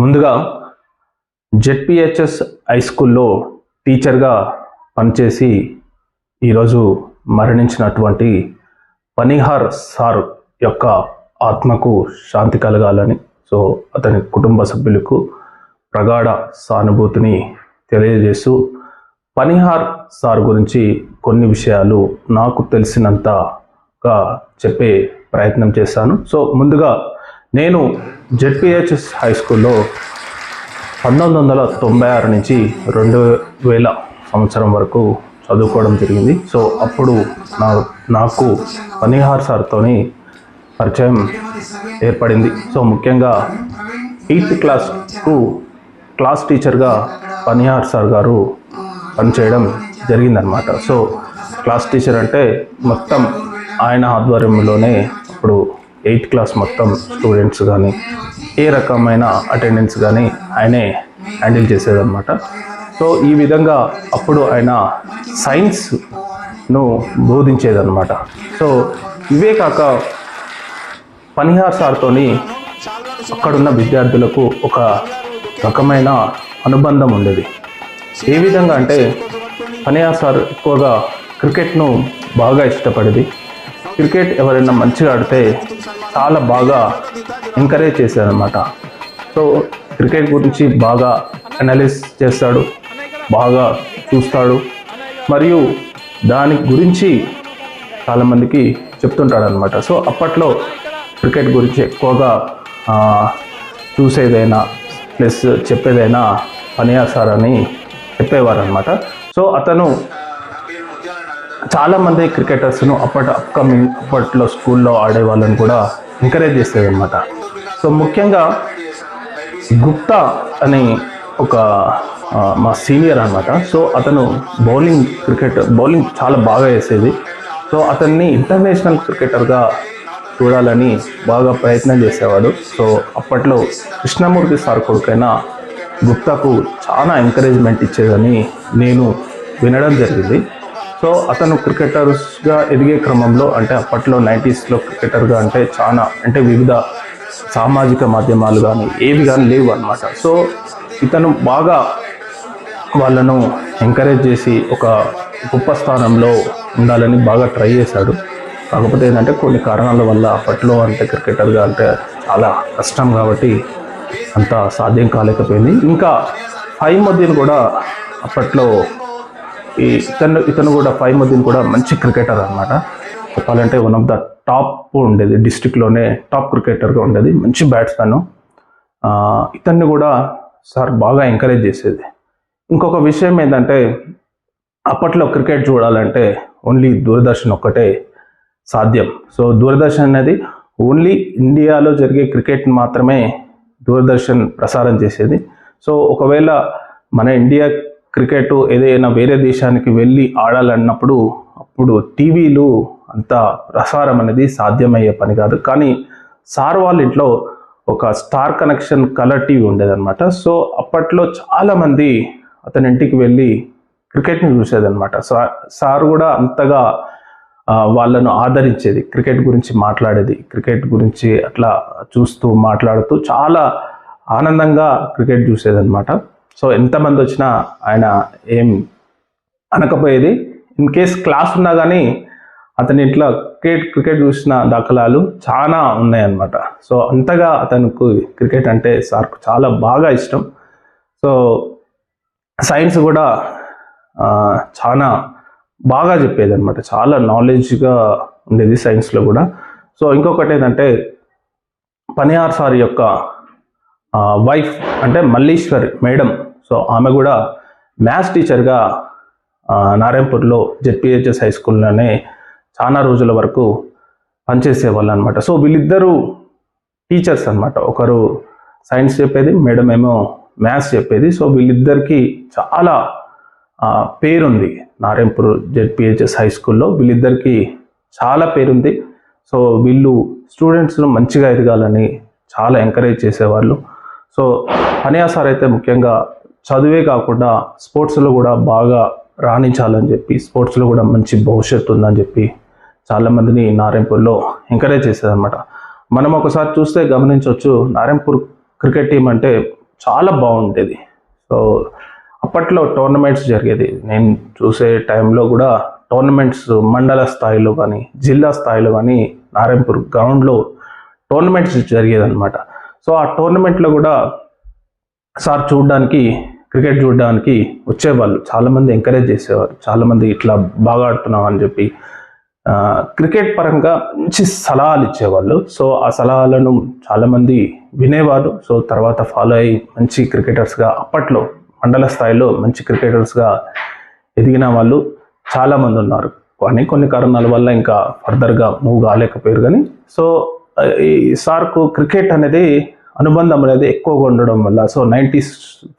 ముందుగా ZPHS high స్కూల్లో టీచర్గా పనిచేసి ఈరోజు మరణించినటువంటి పనిహార్ సార్ యొక్క ఆత్మకు శాంతి కలగాలని సో అతని కుటుంబ సభ్యులకు ప్రగాఢ సానుభూతిని తెలియజేస్తూ పనిహార్ సార్ గురించి కొన్ని విషయాలు నాకు తెలిసినంతగా చెప్పే ప్రయత్నం చేశాను. సో ముందుగా నేను జెడ్పిహెచ్ఎస్ హై స్కూల్లో పంతొమ్మిది వందల తొంభై ఆరు నుంచి రెండు వేల సంవత్సరం వరకు చదువుకోవడం జరిగింది. సో అప్పుడు నా నాకు పనిహార్ సార్తోని పరిచయం ఏర్పడింది. సో ముఖ్యంగా ఎయిత్ క్లాస్కు క్లాస్ టీచర్గా పనిహార్ సార్ గారు పనిచేయడం జరిగిందనమాట సో క్లాస్ టీచర్ అంటే మొత్తం ఆయన ఆధ్వర్యంలోనే ఇప్పుడు ఎయిత్ క్లాస్ మొత్తం స్టూడెంట్స్ కానీ ఏ రకమైన అటెండెన్స్ కానీ ఆయనే హ్యాండిల్ చేసేదన్నమాట. సో ఈ విధంగా అప్పుడు ఆయన సైన్స్ను బోధించేదన్నమాట. సో ఇవే కాక పనిహార్ సార్తోని అక్కడున్న విద్యార్థులకు ఒక రకమైన అనుబంధం ఉండేది. ఏ విధంగా అంటే పనిహార్ సార్ ఎక్కువగా క్రికెట్ను బాగా ఇష్టపడేది. క్రికెట్ ఎవరైనా మంచిగా ఆడితే చాలా బాగా ఎంకరేజ్ చేశారనమాట సో క్రికెట్ గురించి బాగా అనలైజ్ చేస్తాడు బాగా చూస్తాడు. మరియు దాని గురించి చాలామందికి చెప్తుంటాడనమాట సో అప్పట్లో క్రికెట్ గురించి ఎక్కువగా చూసేదైనా ప్లస్ చెప్పేదైనా పనియా సార్ అని చెప్పేవారు అనమాట సో అతను చాలామంది క్రికెటర్స్ను అప్పటి అప్కమింగ్ అప్పట్లో స్కూల్లో ఆడే వాళ్ళని కూడా ఎంకరేజ్ చేసేదన్నమాట. సో ముఖ్యంగా గుప్తా అని ఒక మా సీనియర్ అనమాట సో అతను బౌలింగ్ క్రికెట్ బౌలింగ్ చాలా బాగా వేసేది సో అతన్ని ఇంటర్నేషనల్ క్రికెటర్గా చూడాలని బాగా ప్రయత్నం చేసేవాడు. సో అప్పట్లో కృష్ణమూర్తి సార్ కొడుకైన గుప్తాకు చాలా ఎంకరేజ్మెంట్ ఇచ్చేదని నేను వినడం జరిగింది. సో అతను క్రికెటర్స్గా ఎదిగే క్రమంలో అంటే అప్పట్లో నైంటీస్లో క్రికెటర్గా అంటే చాలా అంటే వివిధ సామాజిక మాధ్యమాలు కానీ ఏవి కానీ లేవు అనమాట సో ఇతను బాగా వాళ్ళను ఎంకరేజ్ చేసి ఒక గొప్ప స్థానంలో ఉండాలని బాగా ట్రై చేశాడు. కాకపోతే ఏంటంటే కొన్ని కారణాల వల్ల అప్పట్లో అంటే క్రికెటర్గా అంటే చాలా కష్టం కాబట్టి అంత సాధ్యం కాలేకపోయింది. ఇంకా ఫైముద్దీన్ కూడా అప్పట్లో ఈ ఇతను ఇతను కూడా ఫైముద్దీన్ కూడా మంచి క్రికెటర్ అనమాట చెప్పాలంటే వన్ ఆఫ్ ద టాప్ ఉండేది డిస్టిక్లోనే టాప్ క్రికెటర్గా ఉండేది. మంచి బ్యాట్స్మెన్ ఇతన్ని కూడా సార్ బాగా ఎంకరేజ్ చేసేది. ఇంకొక విషయం ఏంటంటే అప్పట్లో క్రికెట్ చూడాలంటే ఓన్లీ దూరదర్శన్ ఒక్కటే సాధ్యం. సో దూరదర్శన్ అనేది ఓన్లీ ఇండియాలో జరిగే క్రికెట్ మాత్రమే దూరదర్శన్ ప్రసారం చేసేది. సో ఒకవేళ మన ఇండియా క్రికెట్ ఏదైనా వేరే దేశానికి వెళ్ళి ఆడాలన్నప్పుడు అప్పుడు టీవీలు అంత ప్రసారం అనేది సాధ్యమయ్యే పని కాదు. కానీ సార్ వాళ్ళ ఇంట్లో ఒక స్టార్ కనెక్షన్ కలర్ టీవీ ఉండేదన్నమాట. సో అప్పట్లో చాలామంది అతని ఇంటికి వెళ్ళి క్రికెట్ని చూసేదన్నమాట. సా- సార్ కూడా అంతగా వాళ్ళను ఆదరించేది క్రికెట్ గురించి మాట్లాడేది క్రికెట్ గురించి అట్లా చూస్తూ మాట్లాడుతూ చాలా ఆనందంగా క్రికెట్ చూసేదన్నమాట. సో ఎంతమంది వచ్చినా ఆయన ఏం అనకపోయేది. ఇన్ కేస్ క్లాస్ ఉన్నా కానీ అతని ఇంట్లో క్రికెట్ క్రికెట్ చూసిన దాఖలాలు చాలా ఉన్నాయన్నమాట. సో అంతగా అతనికి క్రికెట్ అంటే సార్కు చాలా బాగా ఇష్టం. సో సైన్స్ కూడా చాలా బాగా చెప్పేది అనమాట చాలా నాలెడ్జ్గా ఉండేది సైన్స్లో కూడా. సో ఇంకొకటి ఏంటంటే పనియార్ సార్ యొక్క వైఫ్ అంటే మల్లీశ్వరి మేడం. సో ఆమె కూడా మ్యాథ్స్ టీచర్గా నారాయణపూర్లో జెడ్పిహెచ్ఎస్ హై స్కూల్లోనే చాలా రోజుల వరకు పనిచేసేవాళ్ళు అనమాట సో వీళ్ళిద్దరూ టీచర్స్ అనమాట ఒకరు సైన్స్ చెప్పేది మేడం ఏమో మ్యాథ్స్ చెప్పేది. సో వీళ్ళిద్దరికి చాలా పేరుంది నారాయణపూర్ జెడ్పిహెచ్ఎస్ హై స్కూల్లో వీళ్ళిద్దరికి చాలా పేరుంది. సో వీళ్ళు స్టూడెంట్స్ను మంచిగా ఎదగాలని చాలా ఎంకరేజ్ చేసేవాళ్ళు. సో పనియా సార్ అయితే ముఖ్యంగా చదువే కాకుండా స్పోర్ట్స్లో కూడా బాగా రాణించాలని చెప్పి స్పోర్ట్స్లో కూడా మంచి భవిష్యత్తు ఉందని చెప్పి చాలామందిని నారాయణపూర్లో ఎంకరేజ్ చేసేదన్నమాట మనం ఒకసారి చూస్తే గమనించవచ్చు నారాయణపూర్ క్రికెట్ టీం అంటే చాలా బాగుండేది. సో అప్పట్లో టోర్నమెంట్స్ జరిగేది. నేను చూసే టైంలో కూడా టోర్నమెంట్స్ మండల స్థాయిలో కానీ జిల్లా స్థాయిలో కానీ నారాయణపూర్ గ్రౌండ్లో టోర్నమెంట్స్ జరిగేదన్నమాట. సో ఆ టోర్నమెంట్లో కూడా సార్ చూడడానికి క్రికెట్ చూడడానికి వచ్చేవాళ్ళు. చాలామంది ఎంకరేజ్ చేసేవారు. చాలామంది ఇట్లా బాగా ఆడుతున్నావు అని చెప్పి క్రికెట్ పరంగా మంచి సలహాలు ఇచ్చేవాళ్ళు. సో ఆ సలహాలను చాలామంది వినేవారు. సో తర్వాత ఫాలో అయ్యి మంచి క్రికెటర్స్గా అప్పట్లో మండల స్థాయిలో మంచి క్రికెటర్స్గా ఎదిగిన వాళ్ళు చాలామంది ఉన్నారు. కానీ కొన్ని కారణాల వల్ల ఇంకా ఫర్దర్గా మూవ్ కాలేకపోయారు కానీ. సో ఈ సార్కు క్రికెట్ అనేది అనుబంధం అనేది ఎక్కువగా ఉండడం వల్ల so ninety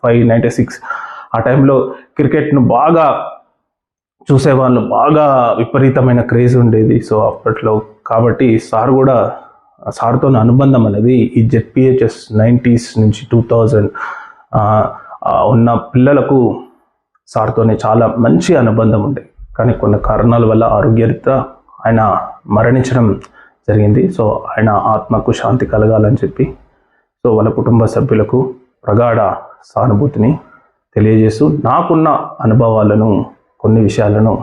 five ninety six ఆ టైంలో క్రికెట్ను బాగా చూసేవాళ్ళు బాగా విపరీతమైన క్రేజ్ ఉండేది. సో అప్పట్లో కాబట్టి సార్ కూడా సార్తో అనుబంధం అనేది ఈ జెడ్పిహెచ్ఎస్ నైంటీస్ నుంచి టూ థౌజండ్ ఉన్న పిల్లలకు సార్తోనే చాలా మంచి అనుబంధం ఉండే. కానీ కొన్ని కారణాల వల్ల ఆరోగ్యరీత్యా ఆయన మరణించడం జరిగింది. సో ఆయన ఆత్మకు శాంతి కలగాలని చెప్పి సో వాళ్ళ కుటుంబ సభ్యులకు ప్రగాఢ సానుభూతిని తెలియజేస్తూ నాకున్న అనుభవాలను కొన్ని విషయాలను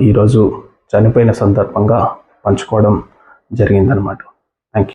ఈరోజు చనిపోయిన సందర్భంగా పంచుకోవడం జరిగిందనమాట